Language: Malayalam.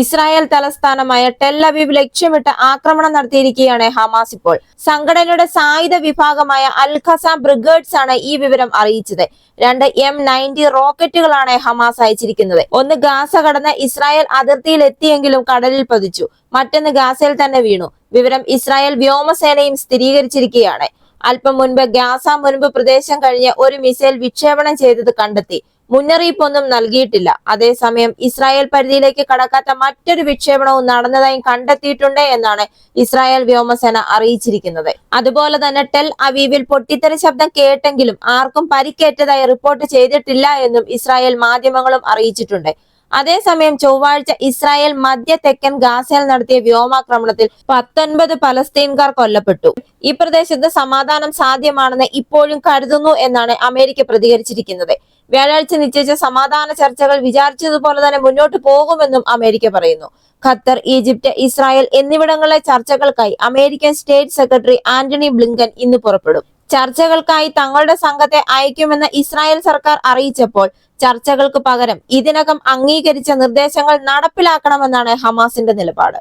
ഇസ്രായേൽ തലസ്ഥാനമായ ടെല്ലവീവ് ലക്ഷ്യമിട്ട് ആക്രമണം നടത്തിയിരിക്കുകയാണ് ഹമാസ് ഇപ്പോൾ. സംഘടനയുടെ സായുധ വിഭാഗമായ അൽ ഖസാം ബ്രിഗേഡ്സ് ആണ് ഈ വിവരം അറിയിച്ചത്. രണ്ട് എം നയന്റി റോക്കറ്റുകളാണ് ഹമാസ് അയച്ചിരിക്കുന്നത്. ഒന്ന് ഗാസ കടന്ന് ഇസ്രായേൽ അതിർത്തിയിൽ എത്തിയെങ്കിലും കടലിൽ പതിച്ചു. മറ്റൊന്ന് ഗാസയിൽ തന്നെ വീണു. വിവരം ഇസ്രായേൽ വ്യോമസേനയും സ്ഥിരീകരിച്ചിരിക്കുകയാണ്. അല്പം മുൻപ് ഗാസ മുൻപ് പ്രദേശം കഴിഞ്ഞ് ഒരു മിസൈൽ വിക്ഷേപണം ചെയ്തത് കണ്ടെത്തി. മുന്നറിയിപ്പൊന്നും നൽകിയിട്ടില്ല. അതേസമയം ഇസ്രായേൽ പരിധിയിലേക്ക് കടക്കാത്ത മറ്റൊരു വിക്ഷേപണവും നടന്നതായും കണ്ടെത്തിയിട്ടുണ്ട് എന്നാണ് ഇസ്രായേൽ വ്യോമസേന അറിയിച്ചിരിക്കുന്നത്. അതുപോലെ തന്നെ ടെൽ അവീവിൽ പൊട്ടിത്തെറി ശബ്ദം കേട്ടെങ്കിലും ആർക്കും പരിക്കേറ്റതായി റിപ്പോർട്ട് ചെയ്തിട്ടില്ല എന്നും ഇസ്രായേൽ മാധ്യമങ്ങളും അറിയിച്ചിട്ടുണ്ട്. അതേസമയം ചൊവ്വാഴ്ച ഇസ്രായേൽ മധ്യ തെക്കൻ ഗാസയിൽ നടത്തിയ വ്യോമാക്രമണത്തിൽ പത്തൊൻപത് പലസ്തീൻകാർ കൊല്ലപ്പെട്ടു. ഈ പ്രദേശത്ത് സമാധാനം സാധ്യമാണെന്ന് ഇപ്പോഴും കരുതുന്നു എന്നാണ് അമേരിക്ക പ്രതികരിച്ചിരിക്കുന്നത്. വ്യാഴാഴ്ച നിശ്ചയിച്ച സമാധാന ചർച്ചകൾ വിചാരിച്ചതുപോലെ തന്നെ മുന്നോട്ട് പോകുമെന്നും അമേരിക്ക പറയുന്നു. ഖത്തർ ഈജിപ്ത് ഇസ്രായേൽ എന്നിവിടങ്ങളിലെ ചർച്ചകൾക്കായി American state secretary Antony Blinken ഇന്ന് പുറപ്പെടും. ചർച്ചകൾക്കായി തങ്ങളുടെ സംഘത്തെ അയക്കുമെന്ന് ഇസ്രായേൽ സർക്കാർ അറിയിച്ചപ്പോൾ ചർച്ചകൾക്ക് പകരം ഇതിനകം അംഗീകരിച്ച നിർദ്ദേശങ്ങൾ നടപ്പിലാക്കണമെന്നാണ് ഹമാസിന്റെ നിലപാട്.